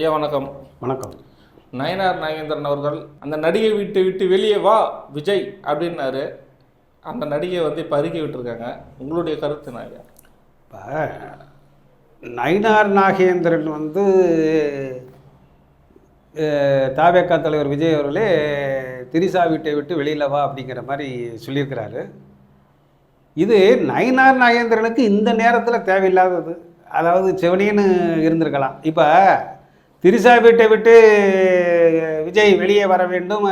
ஐயா வணக்கம். வணக்கம். நயனார் நாகேந்திரன் அவர்கள் அந்த நடிகை விட்டு விட்டு வெளியே வா விஜய் அப்படின்னாரு. அந்த நடிகை வந்து இப்போ அறிக்கை விட்டுருக்காங்க. உங்களுடைய கருத்து ஐயா? இப்போ நயினார் நாகேந்திரன் வந்து தாவேக்கா தலைவர் விஜய் அவர்களே திரிசா வீட்டை விட்டு வெளியில் வா அப்படிங்கிற மாதிரி சொல்லியிருக்கிறாரு. இது நயினார் நாகேந்திரனுக்கு இந்த நேரத்தில் தேவையில்லாதது. அதாவது செவனின்னு இருந்திருக்கலாம். இப்போ திரிசா வீட்டை விட்டு விஜய் வெளியே வர வேண்டும்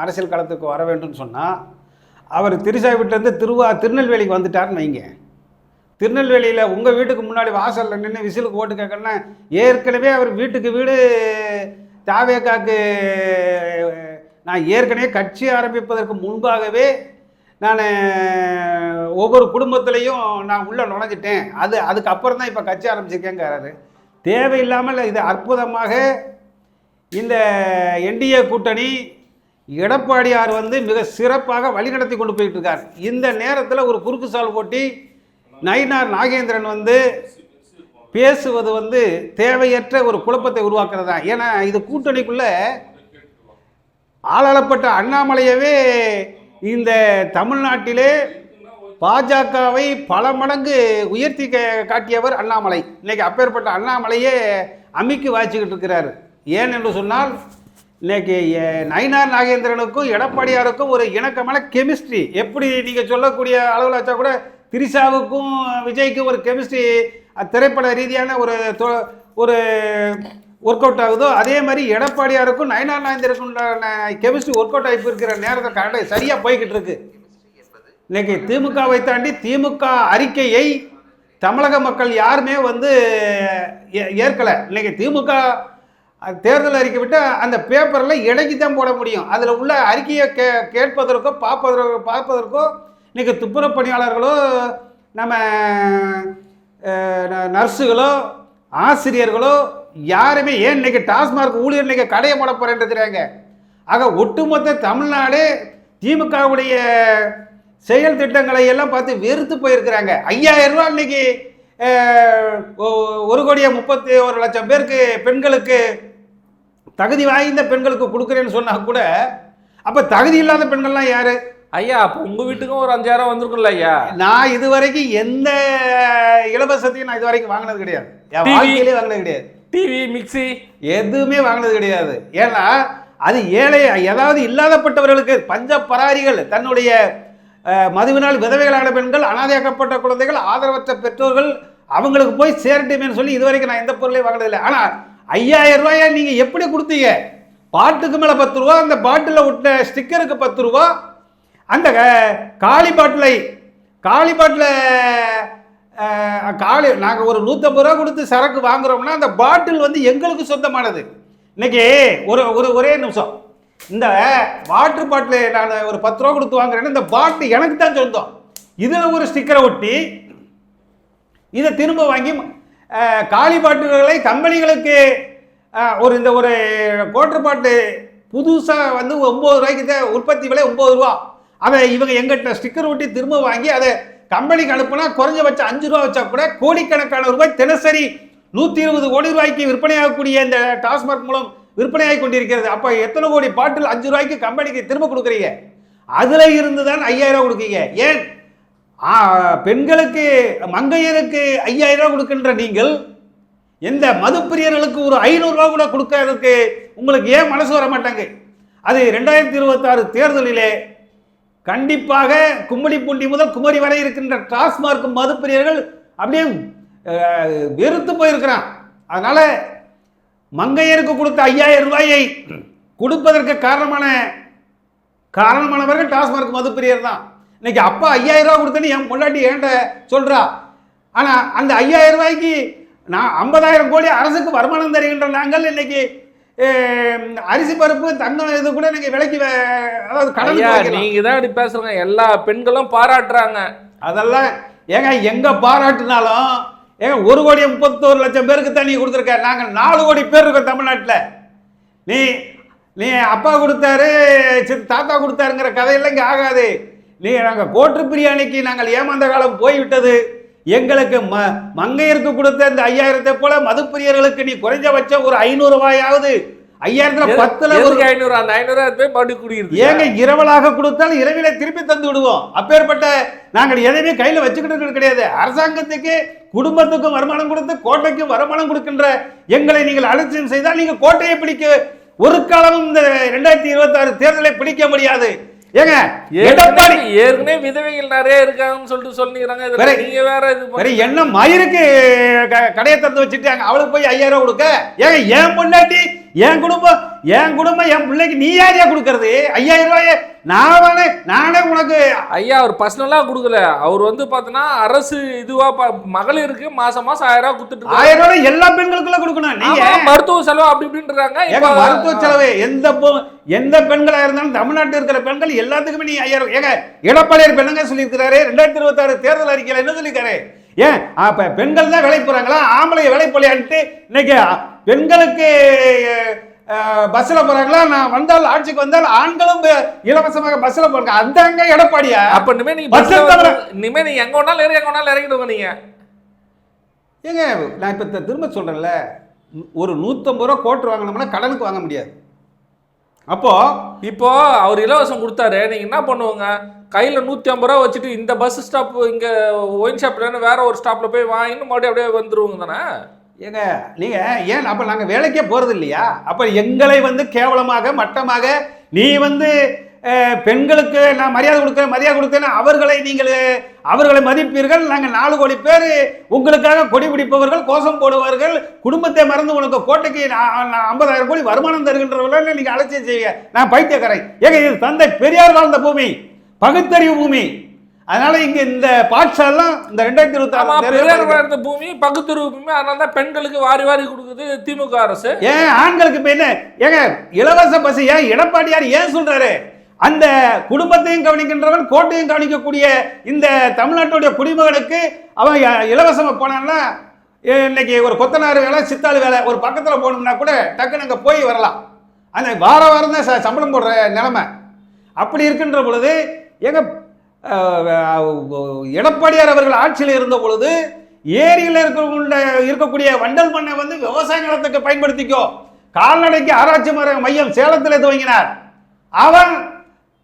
அரசியல் களத்துக்கு வர வேண்டும்னு சொன்னால் அவர் திரிசா வீட்டிலேருந்து திருவா திருநெல்வேலிக்கு வந்துட்டாருன்னு வைங்க. திருநெல்வேலியில் உங்கள் வீட்டுக்கு முன்னாடி வாசலில் நின்று விசிலுக்கு ஓட்டு கேட்கணும்னா ஏற்கனவே அவர் வீட்டுக்கு வீடு தாவேக்காக்கு நான் ஏற்கனவே கட்சி ஆரம்பிப்பதற்கு முன்பாகவே நான் ஒவ்வொரு குடும்பத்துலேயும் நான் உள்ளே நுழைஞ்சிட்டேன். அது அதுக்கப்புறம் தான் இப்போ கட்சி ஆரம்பிச்சிருக்கேங்கிறாரு. தேவையில்லாமல் இது அற்புதமாக இந்த என்டிஏ கூட்டணி எடப்பாடியார் வந்து மிக சிறப்பாக வழிநடத்தி கொண்டு போயிட்டு இருக்கார் இந்த நேரத்தில் ஒரு குறுக்கு சால் போட்டி நயினார் நாகேந்திரன் வந்து பேசுவது வந்து தேவையற்ற ஒரு குழப்பத்தை உருவாக்குறது. தான் ஏன்னா இது கூட்டணிக்குள்ள ஆளாளப்பட்ட அண்ணாமலையவே இந்த தமிழ்நாட்டிலே பாஜகவை பல மடங்கு உயர்த்தி காட்டியவர் அண்ணாமலை. இன்னைக்கு அப்பேற்பட்ட அண்ணாமலையே அமிக்கு வாய்ச்சிக்கிட்டு இருக்கிறார். ஏன் என்று சொன்னால் இன்னைக்கு நயினார் நாகேந்திரனுக்கும் எடப்பாடியாருக்கும் ஒரு இணக்கமான கெமிஸ்ட்ரி. எப்படி நீங்கள் சொல்லக்கூடிய அளவில் வச்சா கூட திரிஷாவுக்கும் விஜய்க்கும் ஒரு கெமிஸ்ட்ரி திரைப்பட ரீதியான ஒரு தொ- ஒரு ஒர்க் அவுட் ஆகுதோ அதே மாதிரி எடப்பாடியாருக்கும் நயனார் நாயந்திரக்கும் கெமிஸ்ட்ரி ஒர்க் அவுட் ஆகி இருக்கிற நேரத்தை கரெக்டாக சரியாக போய்கிட்டு இருக்கு. இன்னைக்கு திமுகவை தாண்டி திமுக அறிக்கையை தமிழக மக்கள் யாருமே வந்து ஏ- ஏற்கலை. இன்னைக்கு திமுக தேர்தல் அறிக்கை விட்டு அந்த பேப்பரில் இடைக்கு தான் போட முடியும். அதில் உள்ள அறிக்கையை கே கேட்பதற்கோ பார்ப்பதற்கோ பார்ப்பதற்கோ இன்னைக்கு துப்புரவு பணியாளர்களோ நம்ம நர்ஸுகளோ ஆசிரியர்களோ யாருமே ஏன் இன்னைக்கு டாஸ்மார்க் ஊழியர் இன்னைக்கு கடையை மூட போறேன்றாங்க ஆக ஒட்டுமொத்த தமிழ்நாடு திமுகவுடைய செயல் திட்டங்களை எல்லாம் பார்த்து வெறுத்து போயிருக்கிறாங்க. ஐயாயிரம் ரூபாய் இன்னைக்கு ஒரு கோடியே முப்பத்தி ஒரு லட்சம் பேருக்கு பெண்களுக்கு தகுதி வாய்ந்த பெண்களுக்கு கொடுக்குறேன்னு சொன்னா கூட அப்ப தகுதி இல்லாத பெண்கள்லாம் யாரு? ஐயா அப்போ உங்கள் வீட்டுக்கும் ஒரு அஞ்சாயிரம் வந்திருக்கும்ல ஐயா? நான் இதுவரைக்கும் எந்த இலவசத்தையும் நான் இதுவரைக்கும் வாங்கினது கிடையாது. என். வாழ்க்கையிலே வாங்கினது கிடையாது. TV mixie? எதுவுமே வாங்கினது கிடையாது. ஏன்னா அது ஏழை ஏதாவது இல்லாதப்பட்டவர்களுக்கு பஞ்ச பராரிகள் தன்னுடைய மதுவினால் விதவைகளான பெண்கள் அனாதையாக்கப்பட்ட குழந்தைகள் ஆதரவற்ற பெற்றோர்கள் அவங்களுக்கு போய் சேரட்டுமேன்னு சொல்லி இதுவரைக்கும் நான் எந்த பொருளையும் வாங்கினதில்லை. ஆனால் ஐயாயிரம் ரூபாயை நீங்கள் எப்படி கொடுத்தீங்க? பாட்டுக்கு மேலே பத்து ரூபா அந்த பாட்டிலில் விட்ட ஸ்டிக்கருக்கு பத்து ரூபா அந்த காளி பாட்டிலை காளி பாட்டில் காளி நாங்கள் ஒரு நூற்றம்பது ரூபா கொடுத்து சரக்கு வாங்குறோம்னா அந்த பாட்டில் வந்து எங்களுக்கு சொந்தமானது. இன்னைக்கு ஒரு ஒரு ஒரே நிமிஷம். இந்த வாட்டர் பாட்டில் நான் ஒரு பத்து ரூபா கொடுத்து வாங்குறேன்னு இந்த பாட்டில் எனக்கு தான் சொந்தம். இதில் ஒரு ஸ்டிக்கரை ஒட்டி இதை திரும்ப வாங்கி காளி காலி பாட்டுகளை கம்பெனிகளுக்கு ஒரு இந்த ஒரு கோட்டர் பாட்டு புதுசாக வந்து ஒம்பது ரூபாய்க்கு தான் உற்பத்தி விலை ஒம்பது ரூபா. அதை இவங்க எங்கிட்ட ஸ்டிக்கர் ஒட்டி திரும்ப வாங்கி அதை கம்பெனிக்கு அனுப்புனா குறைஞ்சபட்சம் அஞ்சு ரூபா வச்சா கூட கோடிக்கணக்கான ரூபாய் தினசரி நூற்றி இருபது கோடி ரூபாய்க்கு விற்பனையாகக்கூடிய இந்த டாஸ்மாக் மூலம் விற்பனையாகி கொண்டிருக்கிறது. அப்போ எத்தனை கோடி பாட்டில் அஞ்சு ரூபாய்க்கு கம்பெனிக்கு திரும்ப கொடுக்குறீங்க? அதில் இருந்து தான் ஐயாயிரம் ரூபா கொடுக்கீங்க. ஏன்? பெண்களுக்கு மங்கையருக்கு ஐயாயிரம் கொடுக்கின்ற நீங்கள் எந்த மதுப்பிரியர்களுக்கு ஒரு ஐநூறுரூவா கூட கொடுக்கறதுக்கு உங்களுக்கு ஏன் மனசு வர மாட்டாங்க? அது ரெண்டாயிரத்தி இருபத்தாறு தேர்தலிலே கண்டிப்பாக கும்மிடிப்பூண்டி முதல் குமரி வரை இருக்கின்ற டாஸ்மார்க் மதுப்பிரியர்கள் அப்படியே வெறுத்து போயிருக்கிறான். அதனால மங்கையருக்கு கொடுத்த ஐயாயிரம் ரூபாயை கொடுப்பதற்கு காரணமான காரணமானவர்கள் டாஸ்மார்க் மதுப்பிரியர் தான். இன்னைக்கு அப்பா ஐயாயிரம் ரூபாய் கொடுத்தேன்னு என் பொண்டாட்டி ஏன்ட சொல்றா? ஆனா அந்த ஐயாயிரம் ரூபாய்க்கு நான் ஐம்பதாயிரம் கோடி அரசுக்கு வருமானம் தருகின்ற நாங்கள் இன்னைக்கு அரிசி பருப்பு தங்கம் இது கூட நீங்க விலைக்கு அதாவது கடன் ஐயா நீங்க தான் இப்படி பேசுறீங்க. எல்லா பெண்களும் பாராட்டுறாங்க. அதெல்லாம் ஏங்க எங்க பாராட்டினாலும் ஏங்க ஒரு கோடி முப்பத்தோரு லட்சம் பேருக்கு தான் நீ கொடுத்துருக்க. நாங்கள் நாலு கோடி பேர் இருக்கோம் தமிழ்நாட்டில். நீ நீ அப்பா கொடுத்தாரு சித் தாத்தா கொடுத்தாருங்கிற கதையெல்லாம் இங்கே ஆகாது. நீ நாங்கள் கோட்டு பிரியாணிக்கு நாங்கள் ஏமாந்த காலம் போய்விட்டது. எங்களுக்கு ம மங்கையருக்கு கொடுத்த இந்த ஐயாயிரத்தை போல மதுப்பிரியர்களுக்கு நீ குறைஞ்சபட்சம் ஒரு ஐநூறு ரூபாயாவது ஐயாயிரத்துல பத்துல ஒரு ஐநூறு? அந்த ஐநூறு போய் மறுபடியும் குடியிருது ஏங்க இரவலாக கொடுத்தால் இரவில திருப்பி தந்து விடுவோம் அப்பேற்பட்ட நாங்கள் எதையுமே கையில வச்சுக்கிட்டு கிடையாது. அரசாங்கத்துக்கு குடும்பத்துக்கும் வருமானம் கொடுத்து கோட்டைக்கும் வருமானம் கொடுக்கின்ற எங்களை நீங்கள் அலட்சியம் செய்தால் நீங்க கோட்டையை பிடிக்க ஒரு காலமும் இந்த ரெண்டாயிரத்தி இருபத்தி ஆறு தேர்தலை பிடிக்க முடியாது. ஏங்க எடப்பாடி ஏற்கனவே விதவைகள் நிறைய இருக்காங்கன்னு சொல்லிட்டு சொல்லிக்கிறாங்க. நீங்க வேற இது வேற என்ன மயிருக்கு கடையை திறந்து வச்சுட்டாங்க அவளுக்கு போய் ஐயாயிரம் கொடுக்க? ஏங்க என் பொண்டாட்டி என் குடும்பம் என் குடும்பம் என் பிள்ளைக்கு நீ யாரையா கொடுக்கறது? ஐயாயிரம் ரூபாய. நான் வேணே நானே உனக்கு ஐயா அவர் பர்சனலா கொடுக்கல. அவர் வந்து பாத்தீங்கன்னா அரசு இதுவா பா- மகளிருக்கு மாசம் மாசம் ஆயிரம் ரூபாய் கொடுத்துட்டு. ஆயிரம் ரூபாய் எல்லா பெண்களுக்குள்ள கொடுக்கணும். நீங்க மருத்துவ செலவு அப்படி இப்படின்றாங்க மருத்துவ செலவு எந்த எந்த பெண்களா இருந்தாலும் தமிழ்நாட்டில் இருக்கிற பெண்கள் எல்லாத்துக்குமே நீ ஐயாயிரம் ஏங்க எடப்பாடியார் பெண்ணுங்க சொல்லியிருக்கிறாரு ரெண்டாயிரத்தி இருபத்தாறு தேர்தல் அறிக்கையில என்ன சொல்லியிருக்காரு? ஏன் அப்ப பெண்கள் தான் வேலை போறாங்களா? ஆம்பளை வேலை போலையான்ட்டு இன்னைக்கு பெண்களுக்கு அஹ், பஸ்ல போறாங்களா? நான் வந்தால் ஆட்சிக்கு வந்தால் ஆண்களும் இலவசமாக பஸ்ல போறாங்க அந்தாங்க எடப்பாடியா? அப்ப இனிமே நீங்க பஸ்ல பஸ்ல தவிர- வந்து- இனிமே நீங்க எங்க ஏறி எங்க வேணாலும் இறங்கிடுங்க நீங்க. ஏங்க நான் இப்ப திரும்ப சொல்றேன்ல. ஒரு நூத்தம்பது ரூபா கோட்டு வாங்கினோம்னா கடனுக்கு வாங்க முடியாது. அப்போ இப்போ அவர் இலவசம் கொடுத்தாரு. நீங்க என்ன பண்ணுவாங்க? கையில நூத்தி ஐம்பது ரூபா வச்சுட்டு இந்த பஸ் ஸ்டாப் இங்க ஒயின் ஷாப்ல வேற ஒரு ஸ்டாப்ல போய் வாங்கிட்டு மறுபடியும் அப்படியே வந்துருவாங்க தானே? ஏங்க நீங்க ஏன் அப்ப நாங்க வேலைக்கே போறது இல்லையா? அப்ப எங்களை வந்து கேவலமாக மட்டமாக நீ வந்து பெண்களுக்கு நான் மரியாதை கொடுக்குறேன் மரியாதை கொடுத்தேன்னு அவர்களை நீங்கள் அவர்களை மதிப்பீர்கள். நாங்கள் நாலு கோடி பேர் உங்களுக்காக கொடி பிடிப்பவர்கள் கோஷம் போடுவார்கள். குடும்பத்தை மறந்து உனக்கு கோட்டைக்கு நான் ஐம்பதாயிரம் கோடி வருமானம் தருகின்றவர்கள் நீங்கள் அலட்சியம் செய்ய நான் பைத்தியக்காரன். ஏங்க இது தந்தை பெரியார் வாழ்ந்த பூமி பகுத்தறிவு பூமி. அதனால இங்க இந்த பாட்ஷாலாம் இந்த ரெண்டாயிரத்தி இருபத்தி ஆறு பூமி பகுத்தறிவு பூமி அதனால தான் பெண்களுக்கு வாரி வாரி கொடுக்குது திமுக அரசு. ஏன் ஆண்களுக்கு இப்ப என்ன? ஏங்க இலவச பஸ் ஏன் எடப்பாடியார் ஏன் சொல்றாரு? அந்த குடும்பத்தையும் கவனிக்கின்றவன் கோட்டையும் கவனிக்கக்கூடிய இந்த தமிழ்நாட்டுடைய குடிமகனுக்கு அவன் ய- இலவசமா போனான்னா இன்னைக்கு ஒரு கொத்தனார் வேலை சித்தாள் வேலை ஒரு பக்கத்துல போகணும்னா கூட டக்குன்னு அங்க போய் வரலாம். அந்த வார வாரம் தான் சம்பளம் போடுற நிலைமை. அப்படி இருக்கின்ற பொழுது எங்க எடப்பாடியார் அவர்கள் ஆட்சியில் இருந்த பொழுது ஏரியில் இருக்க இருக்கக்கூடிய வண்டல் மண்ணை வந்து விவசாய நிலத்துக்கு பயன்படுத்திக்கோ. கால்நடைக்கு ஆராய்ச்சி மையம் சேலத்தில் துவங்கினார். அவன்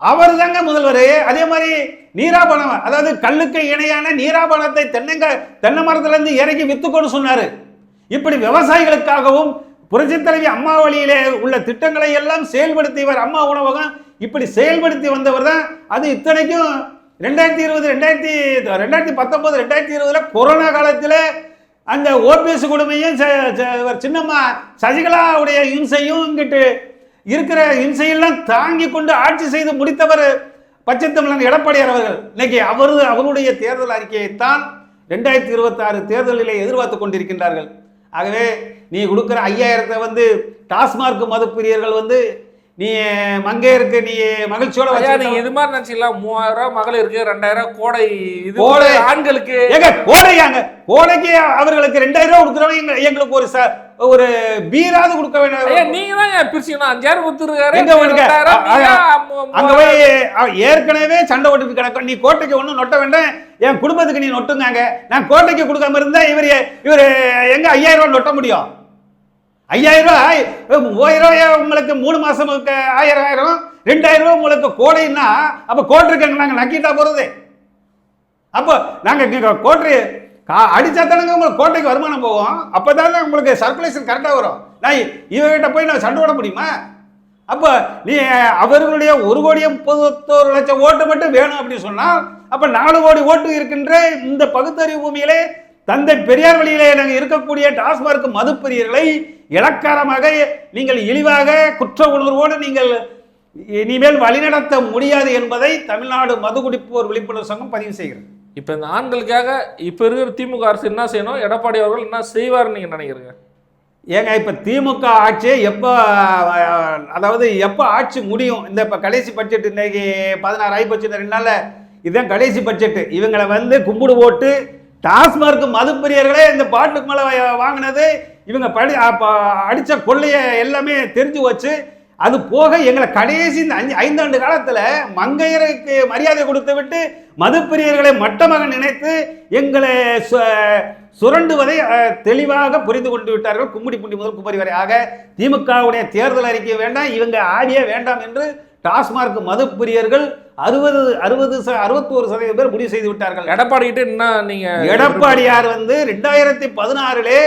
அவர் தாங்க முதல்வர். அதே மாதிரி நீராபணம் அதாவது கல்லுக்கு இணையான நீராபணத்தை தென்னங்க தென்னை மரத்திலிருந்து இறக்கி வித்துக்கொண்டு சொன்னார். இப்படி விவசாயிகளுக்காகவும் புரட்சி தலைவி அம்மா வழியிலே உள்ள திட்டங்களை எல்லாம் செயல்படுத்தியவர் அம்மா உணவகம் இப்படி செயல்படுத்தி வந்தவர் தான். அது இத்தனைக்கும் ரெண்டாயிரத்தி இருபது ரெண்டாயிரத்தி ரெண்டாயிரத்தி பத்தொம்போது ரெண்டாயிரத்தி இருபதுல கொரோனா காலத்தில் அந்த ஓபிஎஸ் கொடுமையும் ச- ச- சின்னம்மா சசிகலாவுடைய இம்சையும் இங்கிட்டு இருக்கிற இம்சையெல்லாம் தாங்கி கொண்டு ஆட்சி செய்து முடித்தவர் பச்சை தமிழன் எடப்பாடியார் அவர்கள். இன்னைக்கு அவரு அவருடைய தேர்தல் அறிக்கையைத்தான் ரெண்டாயிரத்தி இருபத்தாறு தேர்தலிலே எதிர்பார்த்து கொண்டிருக்கின்றார்கள். ஆகவே நீ கொடுக்குற ஐயாயிரத்தை வந்து டாஸ்மார்க் மதுப்பிரியர்கள் வந்து நீ மங்கையருக்கு நீ மகிழ்ச்சியோட வச்சிருக்க- நீங்க இது மாதிரி நினைச்சீங்களா? மூவாயிரம் ரூபாய் மகளிருக்கு ரெண்டாயிரம் கோடை இது கோடை. ஆண்களுக்கு. ஏங்க கோடையாங்க கோடைக்கு அவர்களுக்கு ரெண்டாயிரம் ரூபாய் கொடுக்குறவங்க எங்க- எங்களுக்கு ஒரு ச- ஒரு பீராது கொடுக்க வேண்டாம் நீங்க தான் பிரிச்சுக்கணும். அஞ்சாயிரம் கொடுத்துருக்காரு எங்க அங்க போய் ஏற்கனவே சண்டை ஓட்டுக்கு கிடக்கும் நீ கோட்டைக்கு ஒன்றும் நொட்ட வேண்டாம். என் குடும்பத்துக்கு நீ நொட்டுங்காங்க நான் கோட்டைக்கு கொடுக்காம இருந்தா இவர் இவர் எங்க ஐயாயிரம் ரூபாய் நொட்ட முடியும்? ஐயாயிரம் ரூபாய் மூவாயிரம் ரூபாய் உங்களுக்கு மூணு மாசமுக்கு ஆயிரம் ஆயிரம் ரெண்டாயிரம் ரூபாய் உங்களுக்கு கோடைன்னா அப்ப இருக்காங்க நாங்க நக்கிட்டா போறது. அப்போ நாங்க கோட்ரு கா அடிச்சா தானங்க உங்களுக்கு கோட்டைக்கு வருமானம் போகும். அப்பதானே உங்களுக்கு சர்க்குலேஷன் கரெக்டாக வரும். நான் இவர்கிட்ட போய் நான் சண்டை போட முடியுமா? அப்போ நீ அவர்களுடைய ஒரு கோடியே முப்பத்தோரு லட்சம் ஓட்டு மட்டும் வேணும் அப்படின்னு சொன்னால் அப்போ நாலு கோடி ஓட்டு இருக்கின்ற இந்த பகுத்தறிவு பூமியிலே தந்தை பெரியார் வழியிலே நாங்கள் இருக்கக்கூடிய டாஸ்மார்க் மதுப்பிரியர்களை இலக்காரமாக நீங்கள் இழிவாக குற்ற உணர்வோடு நீங்கள் இனிமேல் வழிநடத்த முடியாது என்பதை தமிழ்நாடு மது குடிப்போர் விழிப்புணர்வு சங்கம் பதிவு செய்கிறது. இப்ப இந்த ஆண்களுக்காக இப்ப இருக்கிற திமுக அரசு என்ன செய்யணும்? எடப்பாடி அவர்கள் என்ன செய்வாருன்னு நீங்க நினைக்கிறீங்க? ஏங்க இப்போ திமுக ஆட்சி எப்போ அதாவது எப்போ ஆட்சி முடியும்? இந்த இப்போ கடைசி பட்ஜெட் இன்னைக்கு பதினாறு ஆகி போச்சு ரெண்டு நாளில். இதுதான் கடைசி பட்ஜெட் இவங்களை வந்து கும்பிடு போட்டு டாஸ்மார்க் மதுப்பிரியர்களே இந்த பாட்டுக்கு மேலே வாங்கினது இவங்க படி அடித்த கொள்ளையை எல்லாமே தெரிஞ்சு வச்சு அது போக எங்களை கடைசி இந்த அஞ்சு ஐந்தாண்டு காலத்தில் மங்கையருக்கு மரியாதை கொடுத்து விட்டு மதுப்பிரியர்களை மட்டமாக நினைத்து எங்களை சு- சுரண்டுவதை தெளிவாக புரிந்து கொண்டு விட்டார்கள். கும்மிடி புண்டி முதல் குமரி வரை. ஆக திமுகவுடைய தேர்தல் அறிக்கை வேண்டாம் இவங்க ஆடியே வேண்டாம் என்று டாஸ்மார்க் மதுப்பிரியர்கள் அறுபது அறுபது அறுபத்தோரு சதவீதம் பேர் முடிவு செய்து விட்டார்கள். எடப்பாடி கிட்ட என்ன நீங்க எடப்பாடியார் வந்து ரெண்டாயிரத்தி பதினாறிலே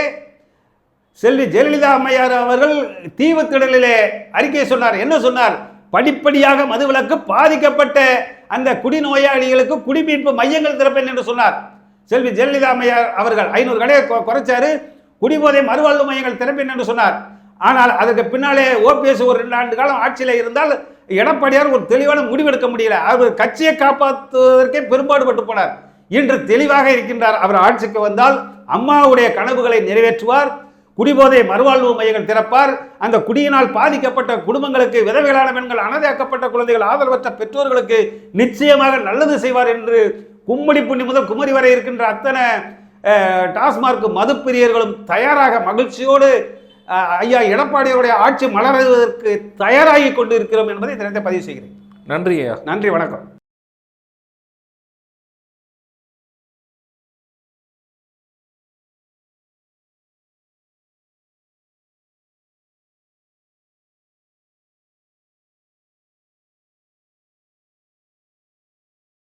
செல்வி ஜெயலலிதா அம்மையார் அவர்கள் தீவுத்திடலிலே அறிக்கை சொன்னார். என்ன சொன்னார்? படிப்படியாக மதுவிலக்கு பாதிக்கப்பட்ட அந்த குடிநோயாளிகளுக்கு குடிமீட்பு மையங்கள் திறப்பேன் என்று சொன்னார். செல்வி ஜெயலலிதா அம்மையார் அவர்கள் ஐநூறு கடையை குறைச்சாரு. குடிபோதை மறுவாழ்வு மையங்கள் திறப்பேன் என்று சொன்னார். ஆனால் அதற்கு பின்னாலே ஓபிஎஸ் ஒரு ரெண்டு ஆண்டு காலம் ஆட்சியில் இருந்தால் எடப்பாடியார் ஒரு தெளிவான முடிவெடுக்க முடியல. அவர் கட்சியை காப்பாற்றுவதற்கே பெரும்பாடுபட்டு போனார். இன்று தெளிவாக இருக்கின்றார். அவர் ஆட்சிக்கு வந்தால் அம்மாவுடைய கனவுகளை நிறைவேற்றுவார். குடிபோதை மறுவாழ்வு மையங்கள் திறப்பார். அந்த குடியினால் பாதிக்கப்பட்ட குடும்பங்களுக்கு விதவைகளான பெண்கள் அனதையாக்கப்பட்ட குழந்தைகள் ஆதரவற்ற பெற்றோர்களுக்கு நிச்சயமாக நல்லது செய்வார் என்று கும்மடி புண்ணி முதல் குமரி வரை இருக்கின்ற அத்தனை டாஸ்மார்க் மதுப்பிரியர்களும் தயாராக மகிழ்ச்சியோடு ஐயா எடப்பாடியுடைய ஆட்சி மலர்வதற்கு தயாராகி கொண்டு இருக்கிறோம் என்பதை இந்த நேரத்தை பதிவு செய்கிறேன். நன்றி ஐயா. நன்றி வணக்கம்.